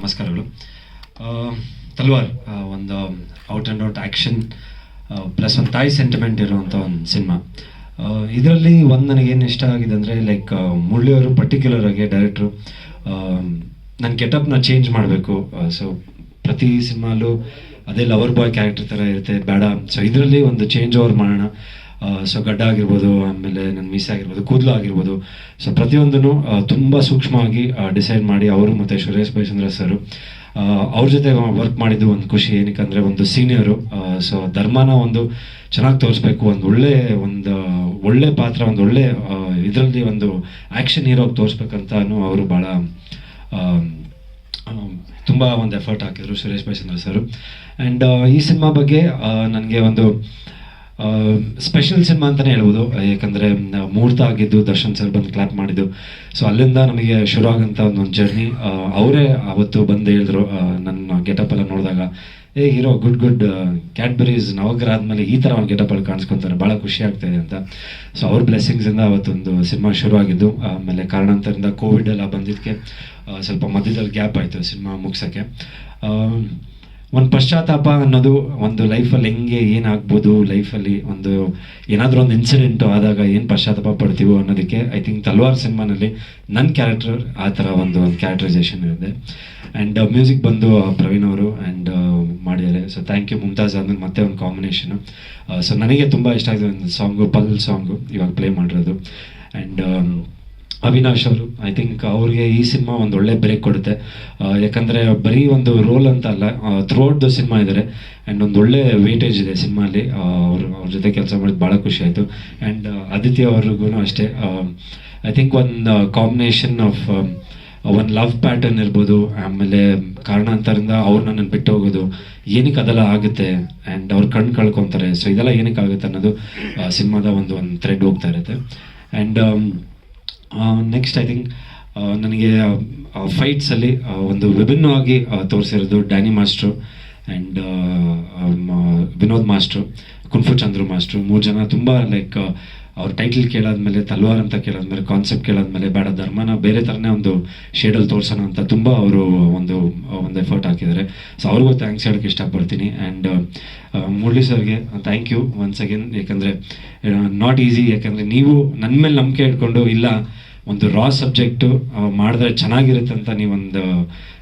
ನಮಸ್ಕಾರಗಳು. ತಲ್ವಾರ್ ಒಂದು out and out action plus ಒಂದು ತಾಯಿ ಸೆಂಟಿಮೆಂಟ್ ಇರುವಂಥ ಒಂದು ಸಿನಿಮಾ. ಇದರಲ್ಲಿ ಒಂದು ನನಗೇನು ಇಷ್ಟ ಆಗಿದೆ ಅಂದರೆ, ಲೈಕ್ ಮುಳ್ಳಿಯವರು ಪರ್ಟಿಕ್ಯುಲರ್ ಆಗಿ ಡೈರೆಕ್ಟ್ರು ನನ್ನ ಗೆಟಪ್ನ ಚೇಂಜ್ ಮಾಡಬೇಕು. ಸೊ, ಪ್ರತಿ ಸಿನಿಮಾಲು ಅದೇ ಲವರ್ ಬಾಯ್ ಕ್ಯಾರೆಕ್ಟರ್ ಥರ ಇರುತ್ತೆ, ಬೇಡ. ಸೊ, ಇದರಲ್ಲಿ ಒಂದು ಚೇಂಜ್ ಓವರ್ ಮಾಡೋಣ. ಸೊ ಗಡ್ಡ ಆಗಿರ್ಬೋದು ಆಮೇಲೆ ನನ್ನ ಮೀಸೆ ಆಗಿರ್ಬೋದು ಕೂದಲು ಆಗಿರ್ಬೋದು ಸೊ ಪ್ರತಿಯೊಂದನ್ನು ತುಂಬ ಸೂಕ್ಷ್ಮವಾಗಿ ಡಿಸೈಡ್ ಮಾಡಿ ಅವರು ಮತ್ತು ಸುರೇಶ್ ಭಯಚಂದ್ರ ಸರು ಅವ್ರ ಜೊತೆ ವರ್ಕ್ ಮಾಡಿದ್ದು ಒಂದು ಖುಷಿ. ಏನಕ್ಕೆ ಒಂದು ಸೀನಿಯರು. ಸೊ ಧರ್ಮನ ಒಂದು ಚೆನ್ನಾಗಿ ತೋರಿಸ್ಬೇಕು. ಒಂದು ಒಳ್ಳೆ ಒಂದು ಒಳ್ಳೆ ಪಾತ್ರ, ಒಂದು ಒಳ್ಳೆ ಇದರಲ್ಲಿ ಒಂದು ಆ್ಯಕ್ಷನ್ ಹೀರೋಗಿ ತೋರಿಸ್ಬೇಕಂತಾನು ಅವರು ಭಾಳ ತುಂಬ ಒಂದು ಎಫರ್ಟ್ ಹಾಕಿದರು ಸುರೇಶ್ ಬೈಸಂದ್ರ ಸರ್. ಆ್ಯಂಡ್ ಈ ಸಿನಿಮಾ ಬಗ್ಗೆ ನನಗೆ ಒಂದು ಸ್ಪೆಷಲ್ ಸಿನಿಮಾ ಅಂತಲೇ ಹೇಳ್ಬೋದು. ಯಾಕಂದರೆ ಮುಹೂರ್ತ ಆಗಿದ್ದು ದರ್ಶನ್ ಸರ್ ಬಂದು ಕ್ಲಾಪ್ ಮಾಡಿದ್ದು. ಸೊ ಅಲ್ಲಿಂದ ನಮಗೆ ಶುರು ಒಂದೊಂದು ಜರ್ನಿ ಅವರೇ ಅವತ್ತು ಬಂದು ಹೇಳಿದ್ರು ನನ್ನ ಗೆಟಪ್ ಎಲ್ಲ ನೋಡಿದಾಗ, ಏ ಹೀರೋ ಗುಡ್ ಗುಡ್ ಕ್ಯಾಡ್ಬರೀಸ್ ನವಗ್ರಹ ಆದಮೇಲೆ ಈ ಥರ ಒಂದು ಗೆಟಪ್ ಅಲ್ಲಿ ಕಾಣಿಸ್ಕೊತಾರೆ. ಭಾಳ ಖುಷಿ ಆಗ್ತಾಯಿದೆ ಅಂತ. ಸೊ ಅವ್ರ ಬ್ಲೆಸ್ಸಿಂಗ್ಸಿಂದ ಅವತ್ತೊಂದು ಸಿನಿಮಾ ಶುರು ಆಗಿದ್ದು. ಆಮೇಲೆ ಕಾರಣಾಂತರದಿಂದ ಕೋವಿಡ್ ಎಲ್ಲ ಬಂದಿದ್ದಕ್ಕೆ ಸ್ವಲ್ಪ ಮಧ್ಯದಲ್ಲಿ ಗ್ಯಾಪ್ ಆಯಿತು ಸಿನಿಮಾ ಮುಗ್ಸೋಕ್ಕೆ. ಒಂದು ಪಶ್ಚಾತ್ತಾಪ ಅನ್ನೋದು ಒಂದು ಲೈಫಲ್ಲಿ ಹೆಂಗೆ ಏನಾಗ್ಬೋದು ಲೈಫಲ್ಲಿ ಒಂದು ಏನಾದರೂ ಒಂದು ಇನ್ಸಿಡೆಂಟು ಆದಾಗ ಏನು ಪಶ್ಚಾತ್ತಾಪ ಪಡ್ತೀವೋ ಅನ್ನೋದಕ್ಕೆ ಐ ಥಿಂಕ್ ತಲ್ವಾರ್ ಸಿನಿಮಾನಲ್ಲಿ ನನ್ನ ಕ್ಯಾರೆಕ್ಟರ್ ಆ ಥರ ಒಂದು ಒಂದು ಕ್ಯಾರೆಕ್ಟರೈಸೇಷನ್ ಇದೆ ಆ್ಯಂಡ್ ಮ್ಯೂಸಿಕ್ ಬಂದು ಪ್ರವೀಣ್ ಅವರು ಆ್ಯಂಡ್ ಮಾಡಿದ್ದಾರೆ. ಸೊ ಥ್ಯಾಂಕ್ ಯು ಮುಮ್ತಾಜ್ ಅಂದ್ರೆ ಮತ್ತೆ ಒಂದು ಕಾಂಬಿನೇಷನು ಸೊ ನನಗೆ ತುಂಬ ಇಷ್ಟ ಆಗಿದೆ ಒಂದು ಸಾಂಗು ಪಲ್ ಸಾಂಗು ಇವಾಗ ಪ್ಲೇ ಮಾಡಿರೋದು. ಆ್ಯಂಡ್ ಅವಿನಾಶ್ ಅವರು ಐ ಥಿಂಕ್ ಅವ್ರಿಗೆ ಈ ಸಿನಿಮಾ ಒಂದು ಒಳ್ಳೆ ಬ್ರೇಕ್ ಕೊಡುತ್ತೆ. ಯಾಕಂದರೆ ಬರೀ ಒಂದು ರೋಲ್ ಅಂತ ಅಲ್ಲ ಥ್ರೂ ಔಟ್ ದ ಸಿನಿಮಾ ಇದ್ದಾರೆ. ಆ್ಯಂಡ್ ಒಂದು ಒಳ್ಳೆ ವೇಟೇಜ್ ಇದೆ ಸಿನಿಮಾಲಿ. ಅವರು, ಅವ್ರ ಜೊತೆ ಕೆಲಸ ಮಾಡಿದ್ದು ಭಾಳ ಖುಷಿ ಆಯಿತು. ಆ್ಯಂಡ್ ಆದಿತ್ಯ ಅವ್ರಿಗೂ ಅಷ್ಟೇ. ಐ ಥಿಂಕ್ ಒಂದು ಕಾಂಬಿನೇಷನ್ ಆಫ್ ಒಂದು ಲವ್ ಪ್ಯಾಟರ್ನ್ ಇರ್ಬೋದು, ಆಮೇಲೆ ಕಾರಣಾಂತರದಿಂದ ಅವ್ರು ನನ್ನನ್ನು ಬಿಟ್ಟು ಹೋಗೋದು, ಏನಕ್ಕೆ ಅದೆಲ್ಲ ಆಗುತ್ತೆ ಆ್ಯಂಡ್ ಅವ್ರು ಕಣ್ಣು ಕಳ್ಕೊತಾರೆ. ಸೊ ಇದೆಲ್ಲ ಏನಕ್ಕೆ ಆಗುತ್ತೆ ಅನ್ನೋದು ಸಿನಿಮಾದ ಒಂದು ಒಂದು ಥ್ರೆಡ್ ಹೋಗ್ತಾ ಇರುತ್ತೆ. ಆ್ಯಂಡ್ ನೆಕ್ಸ್ಟ್ ಐ ಥಿಂಕ್ ನನಗೆ ಫೈಟ್ಸಲ್ಲಿ ಒಂದು ವಿಭಿನ್ನವಾಗಿ ತೋರಿಸಿರೋದು Danny master and Vinod master kung fu Chandru master ಮೂರು ಜನ ತುಂಬ ಲೈಕ್ ಅವ್ರ ಟೈಟಲ್ ಕೇಳಾದ್ಮೇಲೆ, ತಲ್ವಾರ್ ಅಂತ ಕೇಳಾದ್ಮೇಲೆ ಕಾನ್ಸೆಪ್ಟ್ ಕೇಳಾದ್ಮೇಲೆ, ಬೇಡ, ಧರ್ಮನ ಬೇರೆ ಥರನೇ ಒಂದು ಶೇಡಲ್ಲಿ ತೋರ್ಸೋಣ ಅಂತ ತುಂಬ ಅವರು ಒಂದು ಒಂದು ಎಫರ್ಟ್ ಹಾಕಿದ್ದಾರೆ. ಸೊ ಅವ್ರಿಗೂ ಥ್ಯಾಂಕ್ಸ್ ಹೇಳೋಕ್ಕೆ ಇಷ್ಟಪಡ್ತೀನಿ. ಆ್ಯಂಡ್ ಮುರಳಿ ಸರ್ಗೆ ಥ್ಯಾಂಕ್ ಯು ಒನ್ಸ್ ಅಗೇನ್ ಯಾಕಂದರೆ ನಾಟ್ ಈಸಿ ಯಾಕಂದರೆ, ನೀವು ನನ್ನ ಮೇಲೆ ನಂಬಿಕೆ ಇಟ್ಕೊಂಡು, ಇಲ್ಲ, ಒಂದು ರಾ ಸಬ್ಜೆಕ್ಟು ಮಾಡಿದ್ರೆ ಚೆನ್ನಾಗಿರುತ್ತೆ ಅಂತ ನೀವೊಂದು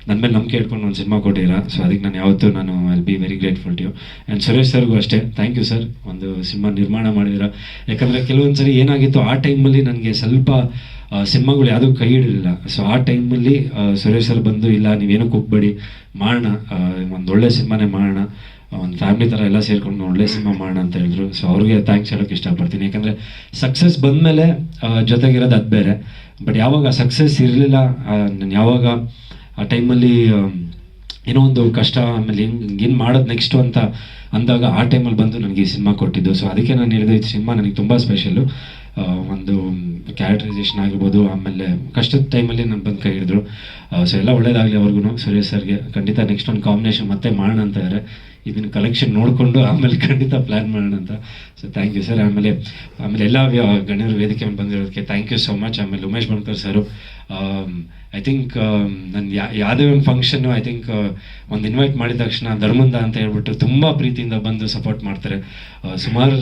ನನ್ನ ಮೇಲೆ ನಂಬಿಕೆ ಇಟ್ಕೊಂಡು ಒಂದು ಸಿನಿಮಾ ಕೊಟ್ಟಿರ ಸೊ ಅದಕ್ಕೆ ನಾನು ಯಾವತ್ತೂ ನಾನು be very grateful to you and Suresh ಸರ್ಗೂ ಅಷ್ಟೇ. ಥ್ಯಾಂಕ್ ಯು ಸರ್ ಒಂದು ಸಿನಿಮಾ ನಿರ್ಮಾಣ ಮಾಡಿದಿರ ಯಾಕಂದರೆ ಕೆಲವೊಂದು ಸರಿ ಏನಾಗಿತ್ತು, ಆ ಟೈಮಲ್ಲಿ ನನಗೆ ಸ್ವಲ್ಪ ಸಿನಿಮಾಗಳು ಯಾವುದೂ ಕೈ ಹಿಡಲಿಲ್ಲ. ಸೊ ಆ ಟೈಮಲ್ಲಿ ಸುರೇಶ್ ಸರ್ ಬಂದು, ಇಲ್ಲ ನೀವೇನಕ್ಕೆ ಹೋಗ್ಬೇಡಿ ಮಾಡೋಣ ಒಂದು ಒಳ್ಳೆ ಸಿನಿಮಾನೇ ಮಾಡೋಣ ಒಂದು ಫ್ಯಾಮಿಲಿ ಥರ ಎಲ್ಲ ಸೇರ್ಕೊಂಡು ಒಳ್ಳೆ ಸಿನಿಮಾ ಮಾಡೋಣ ಅಂತ ಹೇಳಿದ್ರು. ಸೊ ಅವ್ರಿಗೆ ಥ್ಯಾಂಕ್ಸ್ ಹೇಳೋಕ್ಕೆ ಇಷ್ಟಪಡ್ತೀನಿ. ಯಾಕಂದರೆ ಸಕ್ಸಸ್ ಬಂದಮೇಲೆ ಜೊತೆಗಿರೋದು ಅದು ಬೇರೆ. ಬಟ್ ಯಾವಾಗ ಸಕ್ಸಸ್ ಇರಲಿಲ್ಲ ನಾನು ಯಾವಾಗ ಆ ಟೈಮಲ್ಲಿ ಏನೋ ಒಂದು ಕಷ್ಟ, ಆಮೇಲೆ ಹೆಂಗೆ ಏನು ಮಾಡೋದು ನೆಕ್ಸ್ಟು ಅಂತ ಅಂದಾಗ ಆ ಟೈಮಲ್ಲಿ ಬಂದು ನನಗೆ ಈ ಸಿನಿಮಾ ಕೊಟ್ಟಿದ್ದು. ಸೊ ಅದಕ್ಕೆ ನಾನು ಹೇಳಿದೆ, ಈ ಸಿನಿಮಾ ನನಗೆ ತುಂಬ ಸ್ಪೆಷಲ್ಲು ಒಂದು ಕ್ಯಾರೆಕ್ಟರೈಸೇಷನ್ ಆಗಿರ್ಬೋದು, ಆಮೇಲೆ ಕಷ್ಟದ ಟೈಮಲ್ಲಿ ನನ್ನ ಬಂದು ಕೈ ಹಿಡಿದ್ರು. ಸೊ ಎಲ್ಲ ಒಳ್ಳೇದಾಗಲಿ ಅವ್ರಿಗೂ ಸುರೇಶ್ ಸರ್ಗೆ ಖಂಡಿತ ನೆಕ್ಸ್ಟ್ ಒಂದು ಕಾಂಬಿನೇಷನ್ ಮತ್ತೆ ಮಾಡೋಣ ಅಂತ ಇದ್ದಾರೆ ಇದನ್ನು ಕಲೆಕ್ಷನ್ ನೋಡಿಕೊಂಡು ಆಮೇಲೆ ಖಂಡಿತ ಪ್ಲ್ಯಾನ್ ಮಾಡೋಣ ಅಂತ. ಸೊ ಥ್ಯಾಂಕ್ ಯು ಸರ್ ಆಮೇಲೆ ಆಮೇಲೆ ಎಲ್ಲ ಗಣ್ಯರು ವೇದಿಕೆ ಮೇಲೆ ಬಂದಿರೋದಕ್ಕೆ ಥ್ಯಾಂಕ್ ಯು ಸೊ ಮಚ್ ಆಮೇಲೆ Umesh Bankar sir I think ನನ್ನ ಯಾ ಯಾವುದೇ ಒಂದು ಫಂಕ್ಷನ್ನು ಐ ಥಿಂಕ್ ಒಂದು ಇನ್ವೈಟ್ ಮಾಡಿದ ತಕ್ಷಣ ಧರ್ಮಂದ ಅಂತ ಹೇಳ್ಬಿಟ್ಟು ತುಂಬ ಪ್ರೀತಿಯಿಂದ ಬಂದು ಸಪೋರ್ಟ್ ಮಾಡ್ತಾರೆ. ಸುಮಾರು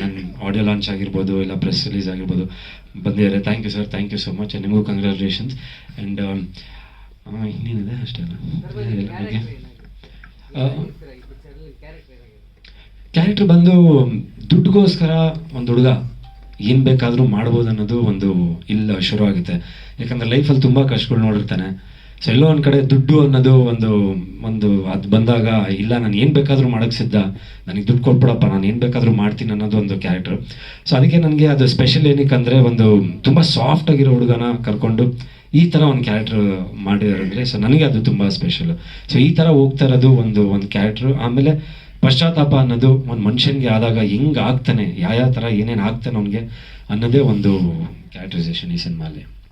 ನನ್ನ ಆಡಿಯೋ ಲಾಂಚ್ ಆಗಿರ್ಬೋದು, ಇಲ್ಲ ಪ್ರೆಸ್ ರಿಲೀಸ್ ಆಗಿರ್ಬೋದು ಬಂದಿದ್ದಾರೆ. Thank you sir thank you so much ನಿಮಗೂ ಕಂಗ್ರ್ಯಾಚುಲೇಷನ್ಸ್ ಆ್ಯಂಡ್ ಇನ್ನೇನಿದೆ ಅಷ್ಟೇ ಓಕೆ ಕ್ಯಾರೆಕ್ಟರ್ ಬಂದು ದುಡ್ಡುಗೋಸ್ಕರ ಒಂದು ಹುಡುಗ ಏನು ಬೇಕಾದರೂ ಮಾಡ್ಬೋದು ಅನ್ನೋದು ಒಂದು ಇಲ್ಲ ಶುರು ಆಗುತ್ತೆ. ಯಾಕಂದ್ರೆ ಲೈಫಲ್ಲಿ ತುಂಬ ಕಷ್ಟಗಳು ನೋಡಿರ್ತಾನೆ. ಸೊ ಎಲ್ಲೋ ಒಂದು ಕಡೆ ದುಡ್ಡು ಅನ್ನೋದು ಒಂದು ಒಂದು ಅದು ಬಂದಾಗ, ಇಲ್ಲ, ನಾನು ಏನು ಬೇಕಾದರೂ ಮಾಡೋಕ್ಕೆ ಸಿದ್ಧ. ನನಗೆ ದುಡ್ಡು ಕೊಟ್ಬಿಡಪ್ಪ, ನಾನು ಏನು ಬೇಕಾದರೂ ಮಾಡ್ತೀನಿ ಅನ್ನೋದು ಒಂದು ಕ್ಯಾರೆಕ್ಟರ್ ಸೊ ಅದಕ್ಕೆ ನನಗೆ ಅದು ಸ್ಪೆಷಲ್ ಏನಕ್ಕೆ ಒಂದು ತುಂಬ ಸಾಫ್ಟ್ ಆಗಿರೋ ಹುಡುಗನ ಕರ್ಕೊಂಡು ಈ ಥರ ಒಂದು ಕ್ಯಾರೆಕ್ಟರ್ ಮಾಡಿದಾರಂದರೆ ಸೊ ನನಗೆ ಅದು ತುಂಬ ಸ್ಪೆಷಲ್ ಸೊ ಈ ಥರ ಹೋಗ್ತಾ ಇರೋದು ಒಂದು ಒಂದು ಕ್ಯಾರೆಕ್ಟ್ರು ಆಮೇಲೆ ಪಶ್ಚಾತ್ತಾಪ ಅನ್ನೋದು ಒಂದು ಮನುಷ್ಯನಿಗೆ ಆದಾಗ ಹೆಂಗೆ ಆಗ್ತಾನೆ, ಯಾವ ಯಾವ ಥರ ಏನೇನು ಆಗ್ತಾನೆ ಅವನಿಗೆ ಅನ್ನೋದೇ ಒಂದು ಕ್ಯಾರೆಕ್ಟರೈಸೇಷನ್ ಈ ಸಿನಿಮಾಲಿ